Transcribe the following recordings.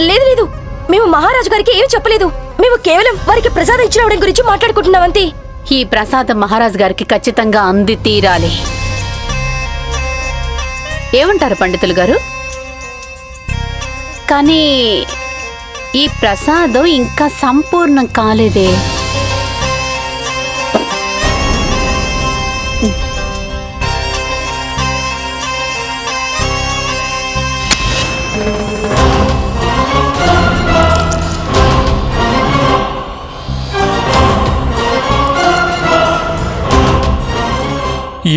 లేదు లేదు. మేము మహారాజు గారికి ఏమి చెప్పలేదు. మేము కేవలం వారికి ప్రసాదం ఇచ్చిన గురించి మాట్లాడుకుంటున్నామంతే ఈ ప్రసాదం మహారాజు గారికి ఖచ్చితంగా అంది తీరాలి. ఏమంటారు పండితులు గారు? కానీ ఈ ప్రసాదం ఇంకా సంపూర్ణం కాలేదే.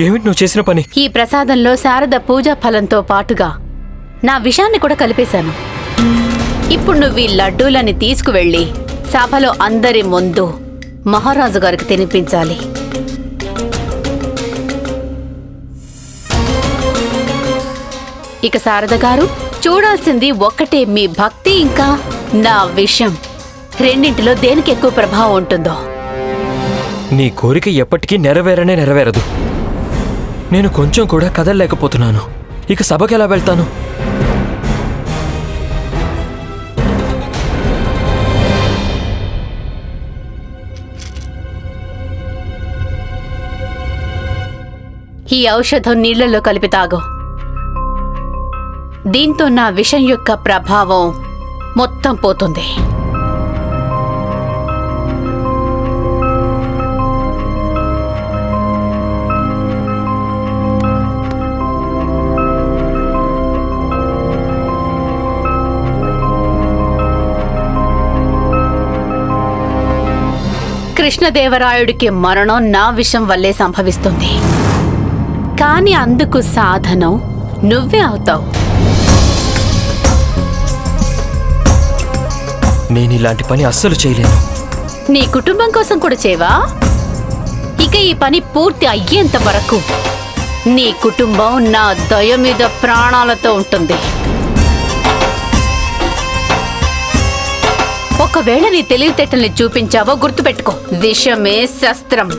ఏమిటి నువ్వు చేసిన పని? ఈ ప్రసాదంలో శారద పూజా ఫలంతో పాటుగా నా విషాన్ని కూడా కలిపేశాను. ఇప్పుడు నువ్వు ఈ లడ్డూలని తీసుకువెళ్ళి సభలో అందరి ముందు మహారాజు గారికి తినిపించాలి. ఇక శారద గారు చూడాల్సింది ఒక్కటే మీ భక్తి ఇంకా నా విషయం. రెండింటిలో దేనికి ఎక్కువ ప్రభావం ఉంటుందో. నీ కోరిక ఎప్పటికీ నెరవేరనే నెరవేరదు. నేను కొంచెం కూడా కదలలేకపోతున్నాను. ఇక సభకి ఎలా వెళ్తాను? ఈ ఔషధం నీళ్ళలో కలిపి తాగు. దీంతో నా విషం యొక్క ప్రభావం మొత్తం పోతుంది. కృష్ణదేవరాయుడికి మరణం నా విషం వల్లే సంభవిస్తుంది. కానీ అందుకు సాధనం నువ్వే అవుతావు. నేను ఇలాంటి పని అస్సలు చేయలేను. నీ కుటుంబం కోసం కూడా చేవా ఇక ఈ పని పూర్తి అయ్యేంత వరకు నీ కుటుంబం నా దయ మీద ప్రాణాలతో ఉంటుంది. ఒకవేళ నీ తెలివితేటల్ని చూపించావో గుర్తుపెట్టుకో. విషమే శస్త్రం.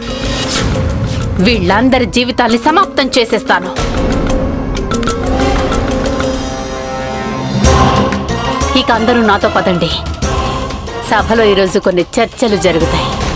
వీళ్ళందరి జీవితాల్ని సమాప్తం చేసేస్తాను. ఇక అందరూ నాతో పదండి. సభలో ఈరోజు కొన్ని చర్చలు జరుగుతాయి.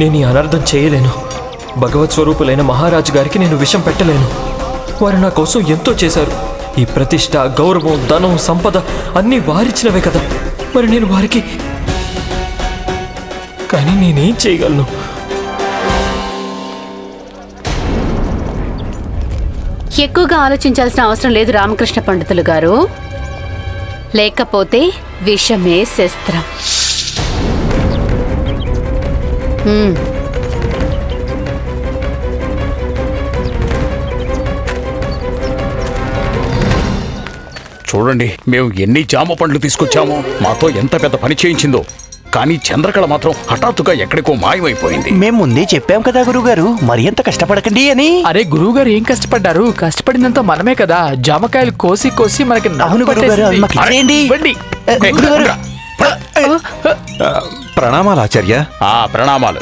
నేను ఈ అనర్థం చేయలేను. భగవత్ స్వరూపులైన మహారాజు గారికి నేను విషం పెట్టలేను. వారు నా కోసం ఎంతో చేశారు. ఈ ప్రతిష్ట గౌరవం ధనం సంపద అన్నీ వారిచ్చినవే కదా. మరి నేను వారికి కానీ నేనేం చేయగలను? ఎక్కువగా ఆలోచించాల్సిన అవసరం లేదు రామకృష్ణ పండితులు గారు. లేకపోతే విషమే శస్త్రం. చూడండి మేము ఎన్ని జామ పండ్లు తీసుకొచ్చామో మాతో ఎంత పెద్ద పని చేయించిందో. కానీ చంద్రకళ మాత్రం హఠాత్తుగా ఎక్కడికో మాయమైపోయింది. మేం ముందే చెప్పాం కదా గురుగారు మరి ఎంత కష్టపడకండి అని. అరే గురువుగారు ఏం కష్టపడ్డారు? కష్టపడినంత మనమే కదా జామకాయలు కోసి కోసి మనకి అవును గురుగారు, ప్రణామాలు ఆచార్య. ఆ ప్రణామాలు.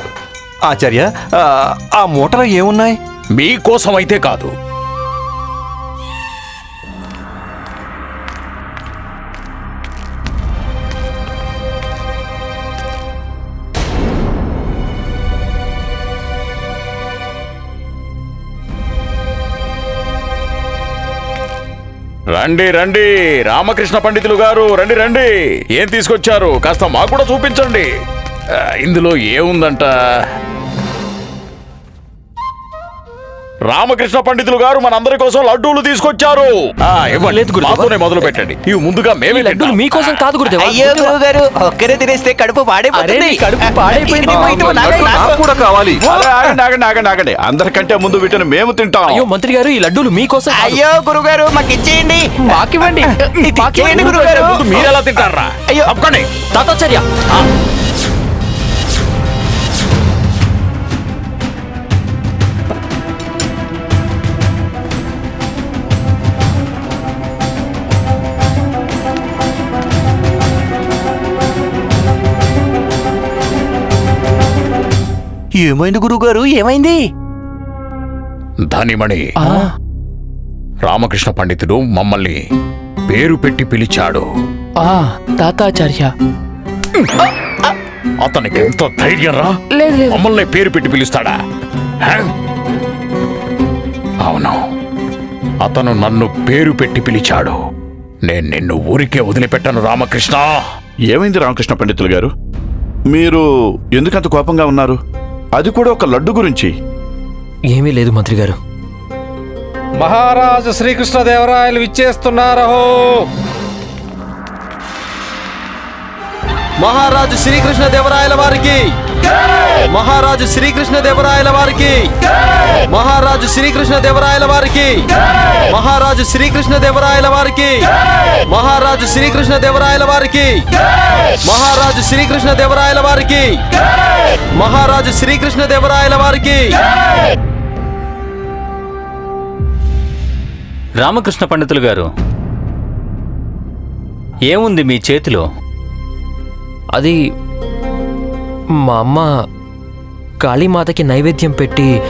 ఆచార్య ఆ, ఆ మూటలో ఏమున్నాయి? మీకోసం అయితే కాదు. రండి రండి. రామకృష్ణ పండితులు గారు రండి రండి. ఏం తీసుకొచ్చారు? కాస్త మాకు కూడా చూపించండి. ఇందులో ఏముందంట? రామకృష్ణ పండితులు గారు మనందరి కోసం లడ్డూలు తీసుకొచ్చారు. లేదు గురుదేవా. మాతోనే మొదలు పెట్టండి ఇవి ముందుగా మేమే లడ్డూలు తింటాం. మీకోసం కాదు గురుదేవా. అయ్యో గురువు గారు ఒక్కరే తినేస్తే కడుపు అరే పాడైపోతుంది నీ కడుపు పాడైపోయింది. నాకే, లడ్డు నాకు. నాకు కూడా కావాలి. అరే, ఆగండి ఆగండి ఆగండి ఆగండి అందరికంటే ముందు వీటిని మేము తింటాం. అయ్యో మంత్రి గారు ఈ లడ్డూలు మీకోసం కాదు. అయ్యో గురువు గారు మాకు ఇచ్చేయండి. మాకివ్వండి. ఇది ఇచ్చేయండి మాకివ్వండి గురువు గారు ముందు మీరు ఎలా తింటారా? అయ్యో. తప్పకండి. తాతాచార్య ఏమైంది గురువు గారు ఏమైంది? ధనిమణి. రామకృష్ణ పండితుడు మమ్మల్ని పేరు పెట్టి పిలిచాడు. ఆ, తాతాచార్య. అతనికి ఎంత ధైర్యం రా? లేదు లేదు. మమ్మల్ని పేరు పెట్టి పిలుస్తాడా? హ? అవును. అతను నన్ను పేరు పెట్టి పిలిచాడు. నేను నిన్ను ఊరికే వదిలిపెట్టను రామకృష్ణ. ఏమైంది రామకృష్ణ పండితులు గారు? మీరు ఎందుకంత కోపంగా ఉన్నారు? అది కూడా ఒక లడ్డు గురించి. ఏమీ లేదు మంత్రి గారు. మహారాజు శ్రీకృష్ణదేవరాయలు ఇచ్చేస్తున్నారహో మహారాజు శ్రీకృష్ణ దేవరాయల వారికి. మహారాజు శ్రీకృష్ణ దేవరాయల వారికి. మహారాజు శ్రీకృష్ణ దేవరాయల వారికి. మహారాజు శ్రీకృష్ణ దేవరాయల వారికి. మహారాజు శ్రీకృష్ణ దేవరాయల వారికి. మహారాజు శ్రీకృష్ణ దేవరాయల వారికి. మహారాజు శ్రీకృష్ణ దేవరాయల వారికి. రామకృష్ణ పండితులు గారు ఏముంది మీ చేతిలో? అది మా అమ్మ కాళీమాతకి నైవేద్యం పెట్టి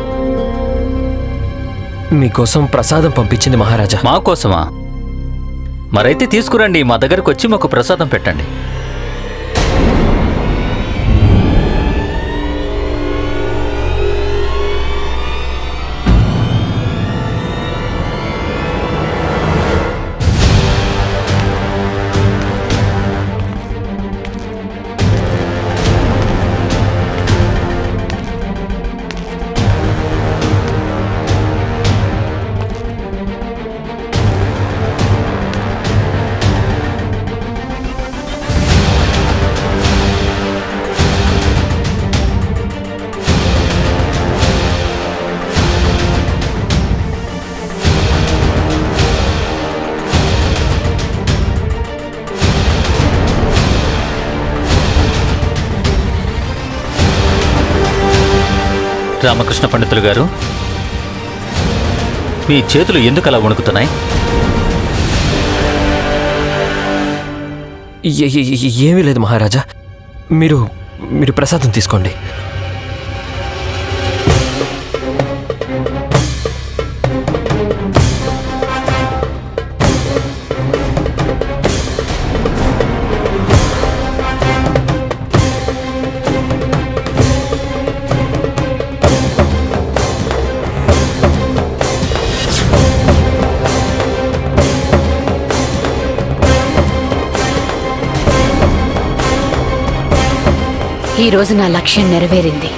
మీకోసం ప్రసాదం పంపించింది మహారాజా. మా కోసమా? మరైతే తీసుకురండి మా దగ్గరకు వచ్చి మాకు ప్రసాదం పెట్టండి. రామకృష్ణ పండితులు గారు? మీ చేతులు ఎందుకు అలా వణుకుతున్నాయి ఏమీ లేదు మహారాజా. మీరు మీరు ప్రసాదం తీసుకోండి. ఈ రోజు నా లక్ష్యం నెరవేరింది.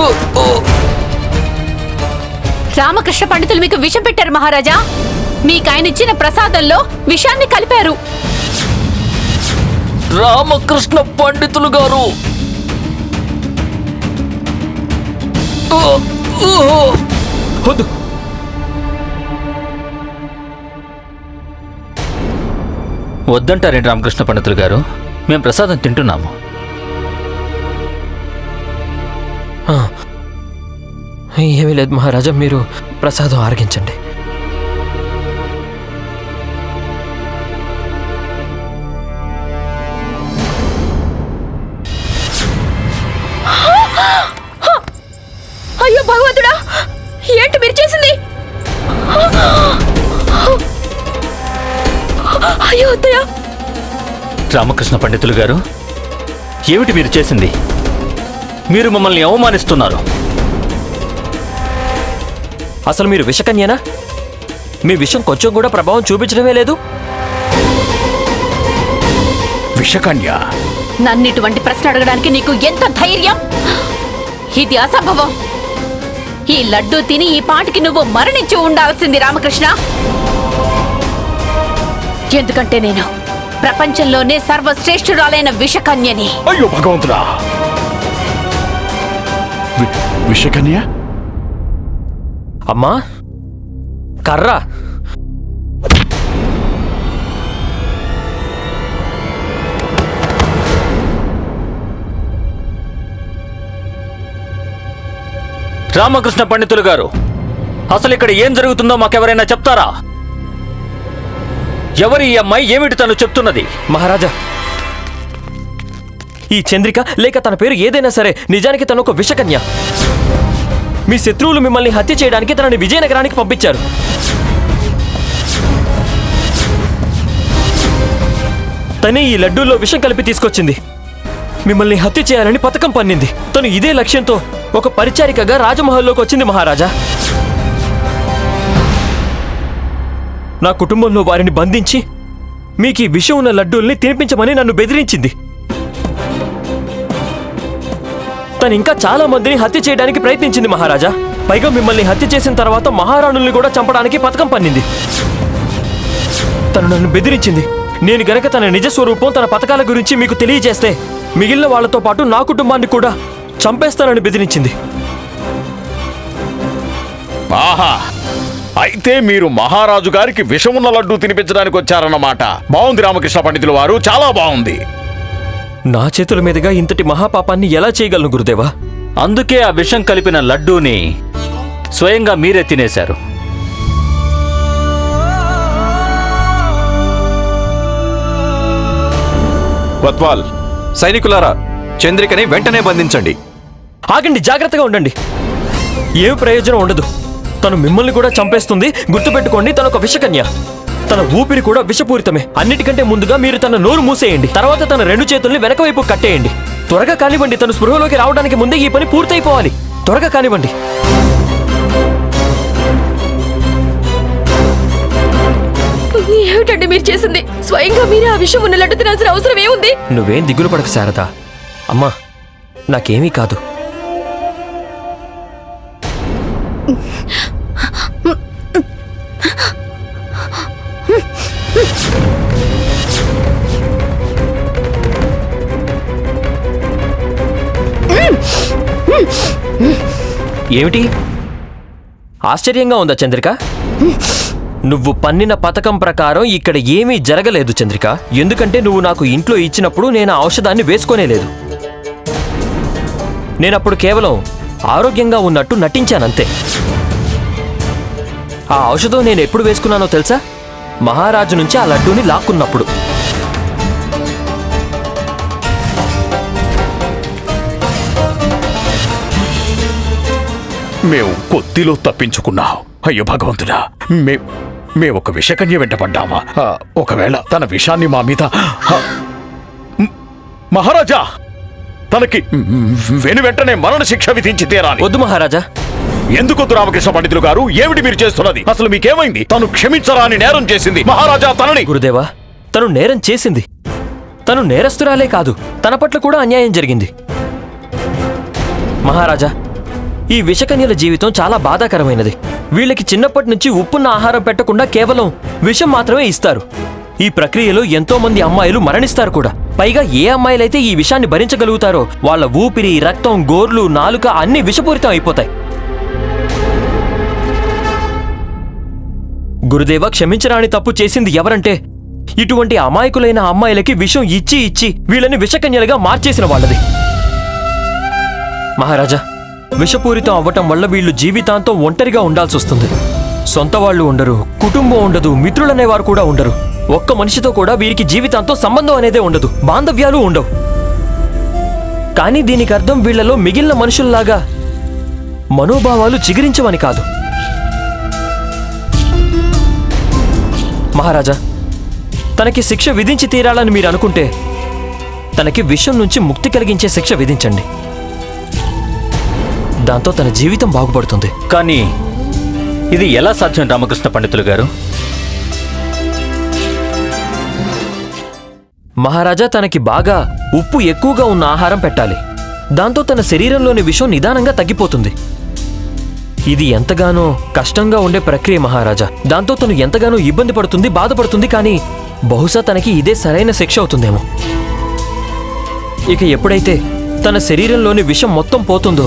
Oh, oh, oh. రామకృష్ణ పండితులు మీకు విషం పెట్టారు మహారాజా. మీకు ఆయన ఇచ్చిన ప్రసాదంలో విషాన్ని కలిపారు. రామకృష్ణ పండితులు గారు. వద్దు. వద్దంటారేంటి రామకృష్ణ పండితులు గారు? మేము ప్రసాదం తింటున్నాము. ఏమీ లేదు మహారాజా మీరు ప్రసాదం ఆరగించండి. అయ్యో భగవంతుడా ఏంటి మీరు చేసింది? అయ్యో అత్తయ్య. రామకృష్ణ పండితులు గారు ఏమిటి మీరు చేసింది? మీరు మమ్మల్ని అవమానిస్తున్నారు. అసలు మీరు విషకన్యనా? మీ విషం కొంచెం కూడా ప్రభావం చూపించడమే లేదు? విషకన్య. నన్ను ఇటువంటి ప్రశ్న అడగడానికి నీకు ఎంత ధైర్యం? ఇది అసంభవం. ఈ లడ్డూ తిని ఈ పాటికి నువ్వు మరణించి ఉండాల్సింది రామకృష్ణ. ఎందుకంటే నేను ప్రపంచంలోనే సర్వశ్రేష్ఠురాలైన విషకన్యని. అయ్యో భగవంతుడా. విషకన్య? అమ్మా? కర్ర? రామకృష్ణ పండితులు గారు అసలు ఇక్కడ ఏం జరుగుతుందో మాకెవరైనా చెప్తారా? ఎవరి ఈ అమ్మాయి ఏమిటి తను చెప్తున్నది? మహారాజా ఈ చంద్రిక లేక తన పేరు ఏదైనా సరే నిజానికి తను ఒక విషకన్య. మీ శత్రువులు మిమ్మల్ని హత్య చేయడానికి తనని విజయనగరానికి పంపించారు. తనే ఈ లడ్డూల్లో విషం కలిపి తీసుకొచ్చింది. మిమ్మల్ని హత్య చేయాలని పథకం పన్నింది. తను ఇదే లక్ష్యంతో ఒక పరిచారికగా రాజమహల్లోకి వచ్చింది మహారాజా. నా కుటుంబంలో వారిని బంధించి మీకు ఈ విషం ఉన్న లడ్డూల్ని తినిపించమని నన్ను బెదిరించింది. తను ఇంకా చాలా మందిని హత్య చేయడానికి ప్రయత్నించింది మహారాజా. పైగా మిమ్మల్ని హత్య చేసిన తర్వాత మహారాణుల్ని కూడా చంపడానికి పథకం పన్నింది. తను నన్ను బెదిరించింది. నేను గనక తన నిజ స్వరూపం తన పథకాల గురించి మీకు తెలియజేస్తే మిగిలిన వాళ్ళతో పాటు నా కుటుంబాన్ని కూడా చంపేస్తానని బెదిరించింది. ఆహా! అయితే మీరు మహారాజు గారికి విషమున్న లడ్డు తినిపించడానికి వచ్చారన్నమాట. బాగుంది రామకృష్ణ పండితుల వారు. చాలా బాగుంది నా చేతుల మీదుగా ఇంతటి మహాపాపాన్ని ఎలా చేయగలను గురుదేవా? అందుకే ఆ విషం కలిపిన లడ్డూని స్వయంగా మీరే తినేశారు. కొత్వాల్ సైనికులారా చంద్రికని వెంటనే బంధించండి. ఆగండి జాగ్రత్తగా ఉండండి. ఏ ప్రయోజనం ఉండదు. తను మిమ్మల్ని కూడా చంపేస్తుంది గుర్తుపెట్టుకోండి తన ఒక విషకన్య. తన ఊపిరి కూడా విషపూరితమే. అన్నిటికంటే ముందుగా మీరు తన నోరు మూసేయండి. తర్వాత తన రెండు చేతుల్ని వెనక వైపు కట్టేయండి. త్వరగా కానివ్వండి తను స్పృహలోకి రావడానికి ముందే ఈ పని పూర్తయిపోవాలి. త్వరగా కానివ్వండి. ఏమిటండి మీరు చేసింది? స్వయంగా మీరే ఆ విషయం ఉన్న లడ్డు తినాల్సిన అవసరం ఏముంది? నువ్వేం దిగులు పడక శారదా. అమ్మా నాకేమీ కాదు. ఏమిటి? ఆశ్చర్యంగా ఉందా చంద్రిక? నువ్వు పన్నిన పథకం ప్రకారం ఇక్కడ ఏమీ జరగలేదు చంద్రిక. ఎందుకంటే నువ్వు నాకు ఇంట్లో ఇచ్చినప్పుడు నేను ఆ ఔషధాన్ని వేసుకోనేలేదు. నేనప్పుడు కేవలం ఆరోగ్యంగా ఉన్నట్టు నటించానంతే. ఆ ఔషధం నేను ఎప్పుడు వేసుకున్నానో తెలుసా? మహారాజు నుంచి ఆ లడ్డూని లాక్కున్నప్పుడు. మేము కొద్దిలో తప్పించుకున్నాం. అయ్యో భగవంతుడా మే మేము ఒక విషకన్య వెంటపడ్డామా? ఒకవేళ తన విషాన్ని మా మీద మహారాజా తనకి వెను వెంటనే మరణ శిక్ష విధించి తీరాలి. వద్దు మహారాజా. ఎందుకొద్దు రామకృష్ణ పండితులు గారు? ఏమిటి మీరు చేస్తున్నది? అసలు మీకేమైంది? తను క్షమించరాని నేరం చేసింది. మహారాజా తనని గురుదేవా తను నేరం చేసింది. తను నేరస్తురాలే కాదు తన పట్ల కూడా అన్యాయం జరిగింది. మహారాజా ఈ విషకన్యల జీవితం చాలా బాధాకరమైనది. వీళ్ళకి చిన్నప్పటి నుంచి ఉప్పున్న ఆహారం పెట్టకుండా కేవలం విషం మాత్రమే ఇస్తారు. ఈ ప్రక్రియలో ఎంతో మంది అమ్మాయిలు మరణిస్తారు కూడా. పైగా ఏ అమ్మాయిలైతే ఈ విషాన్ని భరించగలుగుతారో వాళ్ళ ఊపిరి రక్తం గోర్లు నాలుక అన్ని విషపూరితం అయిపోతాయి. గురుదేవ క్షమించరాని తప్పు చేసింది ఎవరంటే ఇటువంటి అమాయకులైన అమ్మాయిలకి విషం ఇచ్చి ఇచ్చి వీళ్ళని విషకన్యలుగా మార్చేసిన వాళ్ళది. మహారాజా విషపూరితం అవ్వటం వల్ల వీళ్ళు జీవితాంతం ఒంటరిగా ఉండాల్సి వస్తుంది. సొంత వాళ్ళు ఉండరు కుటుంబం ఉండదు మిత్రులనేవారు కూడా ఉండరు. ఒక్క మనిషితో కూడా వీరికి జీవితాంతం సంబంధం అనేదే ఉండదు బాంధవ్యాలు ఉండవు. కానీ దీనికి అర్థం వీళ్ళలో మిగిలిన మనుషుల్లాగా మనోభావాలు చిగురించవని కాదు. మహారాజా తనకి శిక్ష విధించి తీరాలని మీరు అనుకుంటే తనకి విషం నుంచి ముక్తి కలిగించే శిక్ష విధించండి. దాంతో తన జీవితం బాగుపడుతుంది. కానీ ఇది ఎలా సాధ్యం రామకృష్ణ పండితులు గారు? మహారాజా తనకి బాగా ఉప్పు ఎక్కువగా ఉన్న ఆహారం పెట్టాలి. దాంతో తన శరీరంలోని విషం నిదానంగా తగ్గిపోతుంది. ఇది ఎంతగానో కష్టంగా ఉండే ప్రక్రియ మహారాజా. దాంతో తను ఎంతగానో ఇబ్బంది పడుతుంది బాధపడుతుంది కానీ బహుశా తనకి ఇదే సరైన శిక్ష అవుతుందేమో. ఇక ఎప్పుడైతే తన శరీరంలోని విషం మొత్తం పోతుందో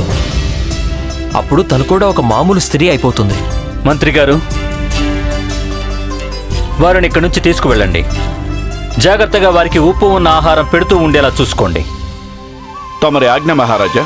అప్పుడు తను కూడా ఒక మామూలు స్త్రీ అయిపోతుంది. మంత్రి గారు వారిని ఇక్కడి నుంచి తీసుకువెళ్ళండి. జాగ్రత్తగా వారికి ఉప్పు ఉన్న ఆహారం పెడుతూ ఉండేలా చూసుకోండి. తమరి ఆజ్ఞ మహారాజా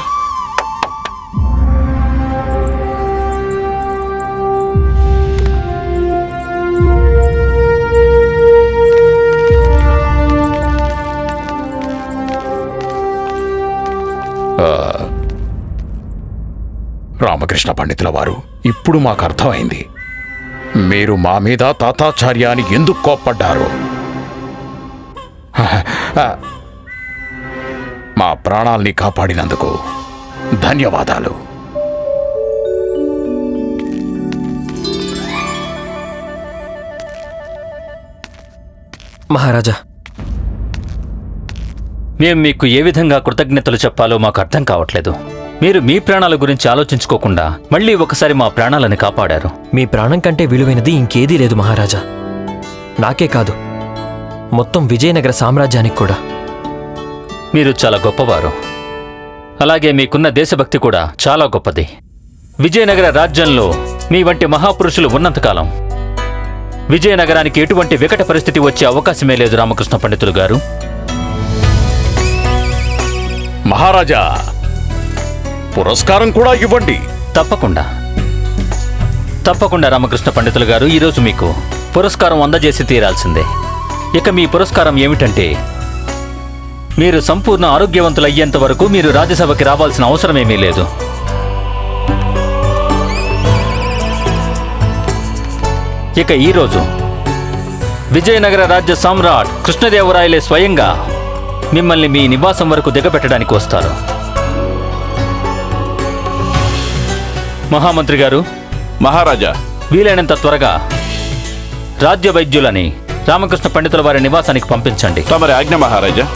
రామకృష్ణ పండితుల వారు ఇప్పుడు మాకు అర్థమైంది. మీరు మా మీద తాతాచార్యాన్ని ఎందుకు కోప్పడ్డారు? మా ప్రాణాల్ని కాపాడినందుకు ధన్యవాదాలు. మహారాజా మేం మీకు ఏ విధంగా కృతజ్ఞతలు చెప్పాలో మాకు అర్థం కావట్లేదు. మీరు మీ ప్రాణాల గురించి ఆలోచించుకోకుండా మళ్ళీ ఒకసారి మా ప్రాణాలను కాపాడారు. మీ ప్రాణం కంటే విలువైనది ఇంకేదీ లేదు మహారాజా. నాకే కాదు. మొత్తం విజయనగర సామ్రాజ్యానికి కూడా. మీరు చాలా గొప్పవారు. అలాగే మీకున్న దేశభక్తి కూడా చాలా గొప్పది. విజయనగర రాజ్యంలో మీ వంటి మహాపురుషులు ఉన్నంతకాలం విజయనగరానికి ఎటువంటి వికట పరిస్థితి వచ్చే అవకాశమే లేదు రామకృష్ణ పండితులు గారు. మహారాజా పురస్కారం కూడా ఇవ్వండి. తప్పకుండా. తప్పకుండా రామకృష్ణ పండితులు గారు ఈరోజు మీకు పురస్కారం అందజేసి తీరాల్సిందే. ఇక మీ పురస్కారం ఏమిటంటే మీరు సంపూర్ణ ఆరోగ్యవంతులు అయ్యేంత వరకు మీరు రాజ్యసభకి రావాల్సిన అవసరమేమీ లేదు. ఇక ఈరోజు విజయనగర రాజ్య సామ్రాట్ కృష్ణదేవరాయలే స్వయంగా మిమ్మల్ని మీ నివాసం వరకు దిగబెట్టడానికి వస్తారు. మహామంత్రి గారు మహారాజా. వీలైనంత త్వరగా రాజ్య వైద్యులని రామకృష్ణ పండితుల వారి నివాసానికి పంపించండి. తమరి ఆజ్ఞ మహారాజా.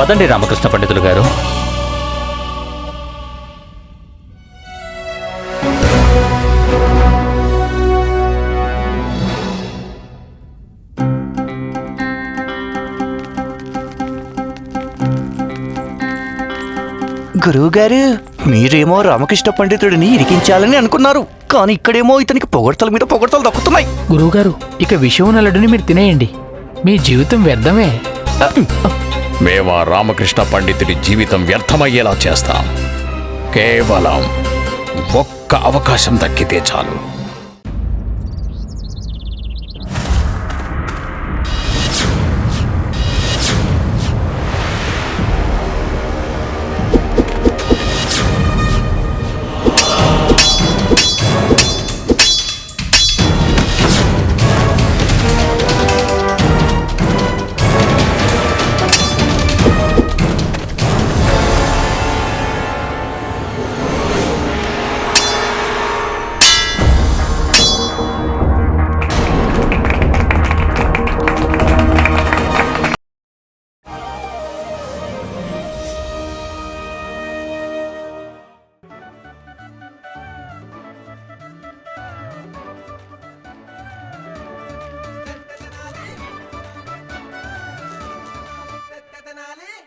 పదండి రామకృష్ణ పండితులు గారు. గురువు గారు మీరేమో రామకృష్ణ పండితుడిని ఇరికించాలని అనుకున్నారు. కానీ ఇక్కడేమో ఇతనికి పొగడ్తల మీద పొగడ్తలు దక్కుతున్నాయి. గురువుగారు ఇక విషయం ఉన్న లడ్డుని మీరు తినేయండి. మీ జీవితం వ్యర్థమే. మేము ఆ రామకృష్ణ పండితుడి జీవితం వ్యర్థమయ్యేలా చేస్తాం. కేవలం ఒక్క అవకాశం దక్కితే చాలు.